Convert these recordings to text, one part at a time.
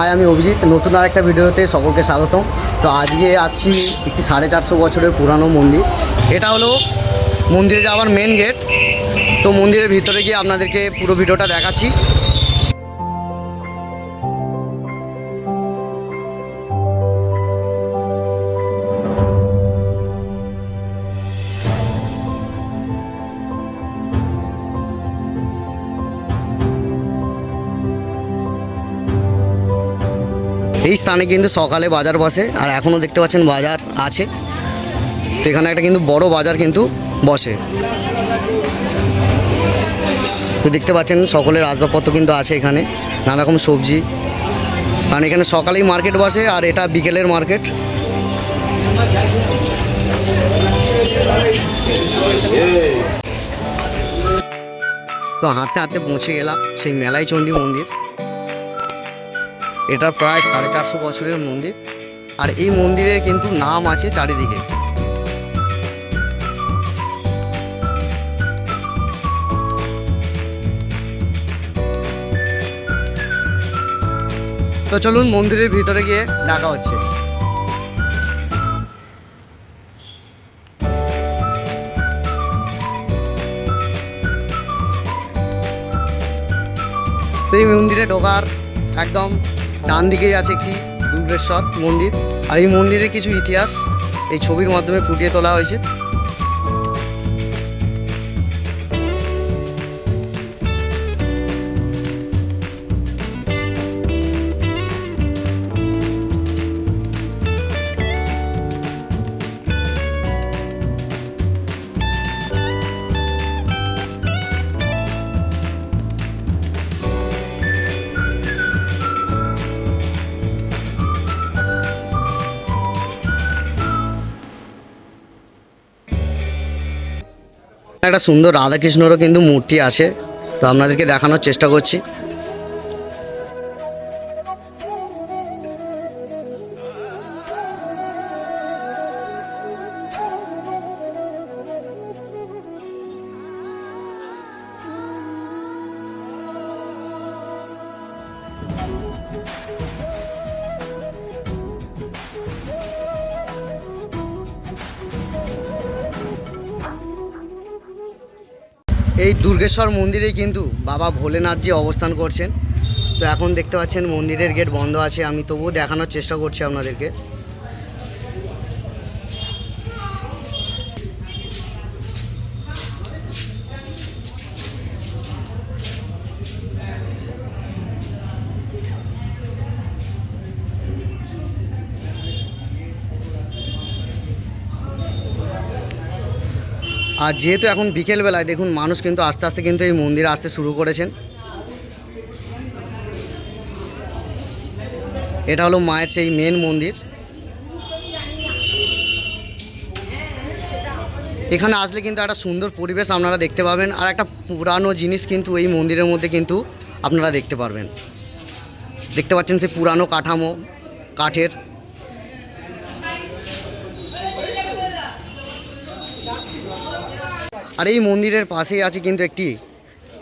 High আমি অভিজিৎ, নতুন আর একটা ভিডিওতে সকলকে স্বাগতম। তো আজকে আসছি একটি সাড়ে চারশো বছরের পুরানো মন্দির। এটা হলো মন্দিরে যাওয়ার মেন গেট তো মন্দিরের ভিতরে গিয়ে আপনাদেরকে পুরো ভিডিওটা দেখাচ্ছি। এই স্থানে কিন্তু সকালে বাজার বসে, আর এখনও দেখতে পাচ্ছেন বাজার আছে। তো এখানে একটা কিন্তু বড় বাজার কিন্তু বসে। তো দেখতে পাচ্ছেন সকলের আসবাবপত্র কিন্তু আছে এখানে নানা রকম সবজি। কারণ এখানে সকালেই মার্কেট বসে, আর এটা বিকেলের মার্কেট। তো হাঁটতে হাঁটতে পৌঁছে গেলাম সেই মেলাই চণ্ডী মন্দির। এটা প্রায় সাড়ে চারশো বছরের মন্দির। আর এই মন্দিরের কিন্তু নাম আছে চারিদিকে। তো চলুন মন্দিরের ভিতরে গিয়ে দেখা হচ্ছে। তো এই মন্দিরে ঢোকার একদম ডান দিকে আছে একটি দুর্গেশ্বর মন্দির। আর এই মন্দিরের কিছু ইতিহাস এই ছবির মাধ্যমে ফুটিয়ে তোলা হয়েছে। একটা সুন্দর রাধাকৃষ্ণরও কিন্তু মূর্তি আছে। তো আপনাদেরকে দেখানোর চেষ্টা করছি। এই দুর্গেশ্বর মন্দিরে কিন্তু বাবা ভোলেনাথ যে অবস্থান করছেন, তো এখন দেখতে পাচ্ছেন মন্দিরের গেট বন্ধ আছে, আমি তবুও দেখানোর চেষ্টা করছি আপনাদেরকে। আর যেহেতু এখন বিকেলবেলায়, দেখুন মানুষ কিন্তু আস্তে আস্তে কিন্তু এই মন্দিরে আসতে শুরু করেছেন। এটা হলো মায়ের সেই মেন মন্দির। এখানে আসলে কিন্তু একটা সুন্দর পরিবেশ আপনারা দেখতে পাবেন, আর একটা পুরানো জিনিস কিন্তু এই মন্দিরের মধ্যে কিন্তু আপনারা দেখতে পারবেন। দেখতে পাচ্ছেন সেই পুরানো কাঠামো, কাঠের। আর এই মন্দিরের পাশেই আছে কিন্তু একটি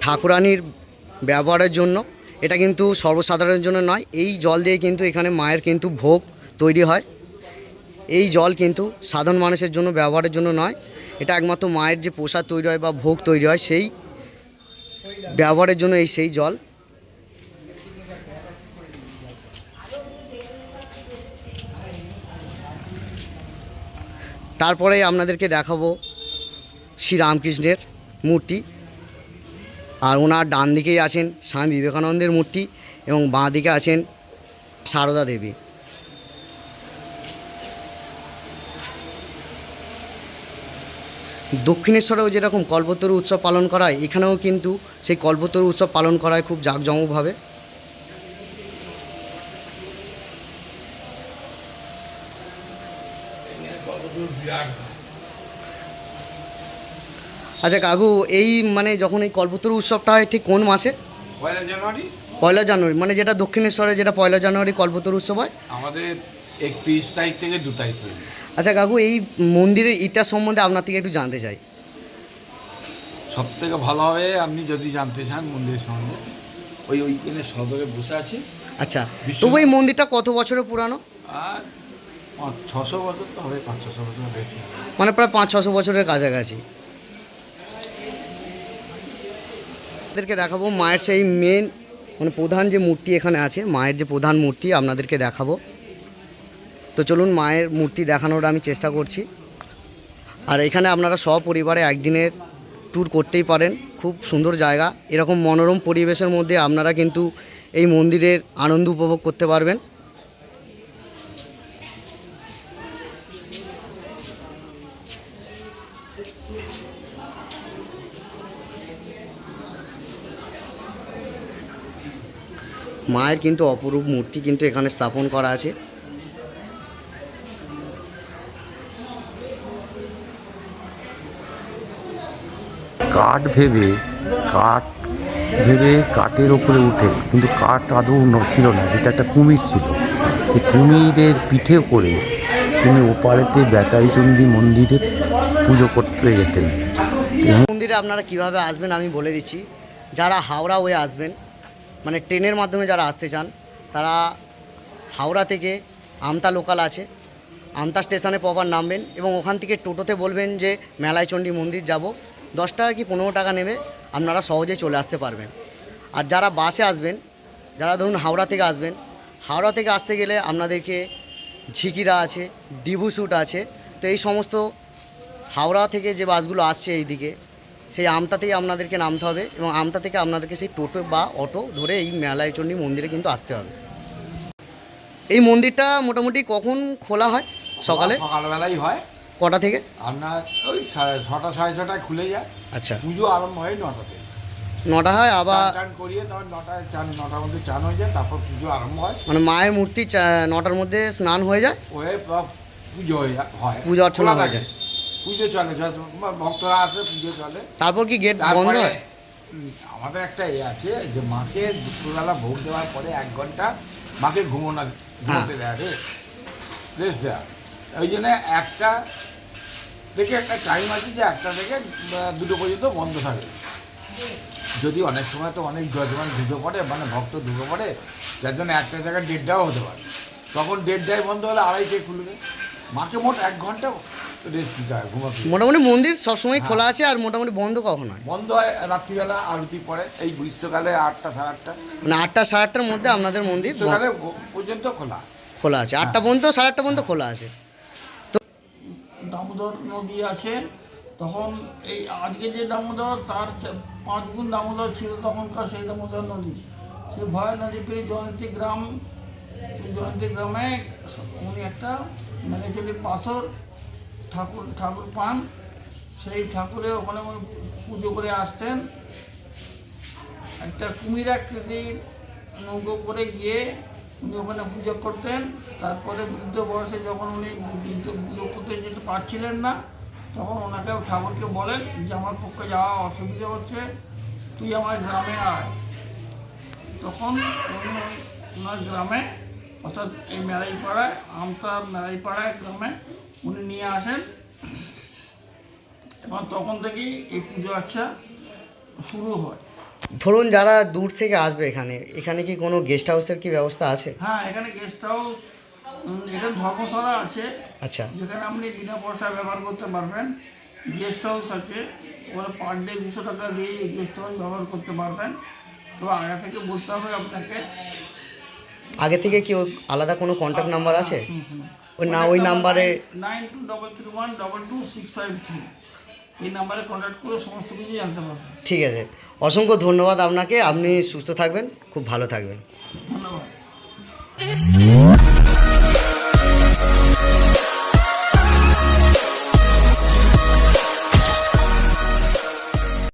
ঠাকুরানির ব্যবহারের জন্য। এটা কিন্তু সর্বসাধারণের জন্য নয়, এই জল দিয়ে কিন্তু এখানে মায়ের কিন্তু ভোগ তৈরি হয়। এই জল কিন্তু সাধারণ মানুষের জন্য ব্যবহারের জন্য নয়, এটা একমাত্র মায়ের যে প্রসাদ তৈরি হয় বা ভোগ তৈরি হয় সেই ব্যবহারের জন্য এই সেই জল। তারপরে আপনাদেরকে দেখাবো শ্রীরামকৃষ্ণের মূর্তি। আর ওনার ডান দিকেই আছেন স্বামী বিবেকানন্দের মূর্তি এবং বাঁ দিকে আছেন সারদা দেবী। দক্ষিণেশ্বরেও যেরকম কল্পতরু উৎসব পালন করা হয় এখানেও কিন্তু সেই কল্পতরু উৎসব পালন করা হয় খুব জাঁকজমকভাবে। আচ্ছা কাকু এই মানে যখন এই কল্পতরু উৎসবটা হয় ঠিক কোন মাসে? পয়লা জানুয়ারি। পয়লা জানুয়ারি মানে যেটা দক্ষিণেশ্বরে যেটা পয়লা জানুয়ারি কল্পতরু উৎসব হয়? আমাদের একত্রিশ তারিখ থেকে দু তারিখ পর্যন্ত। আচ্ছা কাকু এই মন্দিরের ইতিহাস সম্বন্ধে আপনার থেকে একটু জানতে চাই। সব থেকে ভালো হবে আপনি যদি জানতে চান মন্দিরের সম্বন্ধে ওই ওইখানে সদরে বসে আছে। আচ্ছা তবু এই মন্দিরটা কত বছরের পুরানো? আর ছশো বছর তো হবে পাঁচ ছশো বছর বেশি। মানে প্রায় পাঁচ ছশো বছরের কাছাকাছি। আপনাদেরকে দেখাবো মায়ের সেই মেন মানে প্রধান যে মূর্তি এখানে আছে, মায়ের যে প্রধান মূর্তি আপনাদেরকে দেখাবো। তো চলুন মায়ের মূর্তি দেখানোর আমি চেষ্টা করছি। আর এখানে আপনারা সপরিবারে একদিনের ট্যুর করতেই পারেন, খুব সুন্দর জায়গা। এরকম মনোরম পরিবেশের মধ্যে আপনারা কিন্তু এই মন্দিরের আনন্দ উপভোগ করতে পারবেন। মায়ের কিন্তু অপরূপ মূর্তি কিন্তু এখানে স্থাপন করা আছে। কাঠ ভেবে কাঠ ভেবে কাঠের ওপরে উঠে কিন্তু কাঠ আদৌ ন- ছিল না সেটা একটা কুমির ছিল। সেই কুমিরের পিঠে করে তিনি ওপারেতে বেচাইচণ্ডী মন্দিরে পুজো করতে যেতেন। মন্দিরে আপনারা কীভাবে আসবেন আমি বলে দিচ্ছি। যারা হাওড়া হয়ে আসবেন মানে ট্রেনের মাধ্যমে যারা আসতে চান, তারা হাওড়া থেকে আমতা লোকাল আছে। আমতা স্টেশনে প্রপার নামবেন এবং ওখান থেকে টোটোতে বলবেন যে, মেলাইচণ্ডী মন্দির যাব। দশ টাকা কি পনেরো টাকা নেবে? আপনারা সহজে চলে আসতে পারবেন। আর যারা বাসে আসবেন, যারা ধরুন হাওড়া থেকে আসবেন, হাওড়া থেকে আসতে গেলে আপনাদেরকে ঝিকিরা আছে, ডিভু স্যুট আছে। তো এই সমস্ত হাওড়া থেকে যে বাসগুলো আসছে এই দিকে সেই আমতাতেই আপনাদেরকে নামতে হবে এবং আমতা থেকে আপনাদেরকে সেই টোটো বা অটো ধরে এই মেলায় মেলাইচণ্ডী মন্দিরে কিন্তু আসতে হবে। এই মন্দিরটা মোটামুটি কখন খোলা হয় সকালে? সকালবেলাই হয়। কটা থেকে? আপনার ওই ছটা সাড়ে ছটায় খুলে যায়। আচ্ছা। পুজো আরম্ভ হয় নটাতে নটা হয় আবার চান করিয়ে তখন নটায় চান নটার মধ্যে চান হয়ে যায় তারপর পুজো আরম্ভ হয়। মানে মায়ের মূর্তি নটার মধ্যে স্নান হয়ে যায়? হয়ে পুজো হয়ে হয়। পুজো অর্চনা হয়ে যায়। পুজো চলে ভক্তরা আসে পুজো চলে। তারপর কি গেট বন্ধ হয়? আমাদের একটা এ আছে যে মাকে দুপুরবেলা ভোগ দেওয়ার পরে এক ঘণ্টা মাকে ঘুমোনো ঘুমোতে দেয় রেস্ট দেওয়া। ওই জন্য একটা থেকে একটা টাইম আছে যে একটা থেকে দুটো পর্যন্ত বন্ধ থাকে। যদি অনেক সময় তো অনেক যজমান ঢুকে পড়ে মানে ভক্ত ঢুকে পড়ে যার জন্য একটা জায়গায় দেড়টাও হতে পারে। তখন দেড়টায় বন্ধ হলে আড়াইটায় খুলবে। মাকে মোট এক ঘণ্টা রেস্ট দিতে ঘুমাতে মোটামুটি মন্দির সবসময় খোলা আছে আর মোটামুটি বন্ধ কখন হয়? বন্ধ হয় রাত্রিবেলা আরতি পরে এই গ্রীষ্মকালে আটটা সাড়ে আটটা। মানে আটটা সাড়ে আটটার মধ্যে আপনাদের মন্দির গ- পর্যন্ত খোলা। খোলা আছে। আটটা পর্যন্ত সাড়ে আটটা পর্যন্ত খোলা আছে। তো দামোদর নদী আছে তখন এই আজকে যে দামোদর তার পাঁচ গুণ দামোদর ছিল তখনকার সেই দামোদর নদী। সে ভয় নদী পেরিয়ে জয়ন্তী গ্রাম সেই জয়ন্তী গ্রামে উনি একটা মেলেচুরি পাথর ঠাকুর ঠাকুর পান। সেই ঠাকুরে ওখানে পুজো করে আসতেন। একটা কুমির আকৃতির নৌকো করে গিয়ে উনি ওখানে পুজো করতেন। তারপরে বৃদ্ধ বয়সে যখন উনি বৃদ্ধ পুজো করতে যেতে পারছিলেন না, তখন ওনাকে ঠাকুরকে বলেন যে, আমার পক্ষে যাওয়া অসুবিধা হচ্ছে, তুই আমার গ্রামে আয়। তখন উনি ওনার গ্রামে, অর্থাৎ এই মেলাইপাড়ায়, আমতার মেলাইপাড়ায় গ্রামে উনি নিয়ে আসেন। এবং তখন থেকেই এই পুজো আচ্ছা শুরু হয়। ধরুন যারা দূর থেকে আসবে এখানে এখানে কি কোনো গেস্ট হাউসের কি ব্যবস্থা আছে? হ্যাঁ এখানে গেস্ট হাউস এখানে ধর্মশালা আছে। আচ্ছা। যেখানে আপনি বিনা পয়সা ব্যবহার করতে পারবেন। গেস্ট হাউস আছে। ওখানে পার ডে দুশো টাকা দিয়ে গেস্ট হাউস ব্যবহার করতে পারবেন। তো আগে থেকে বলতে হবে আপনাকে। আগে থেকে কি আলাদা কোনো কন্ট্যাক্ট নাম্বার আছে? ওই না ওই নাম্বারে nine two double three one double two six five three এই নাম্বারে কন্ট্যাক্ট করে সমস্ত কিছু জানতে পারবেন ঠিক আছে। অসংখ্য ধন্যবাদ আপনাকে। আপনি সুস্থ থাকবেন। খুব ভালো থাকবেন। ধন্যবাদ।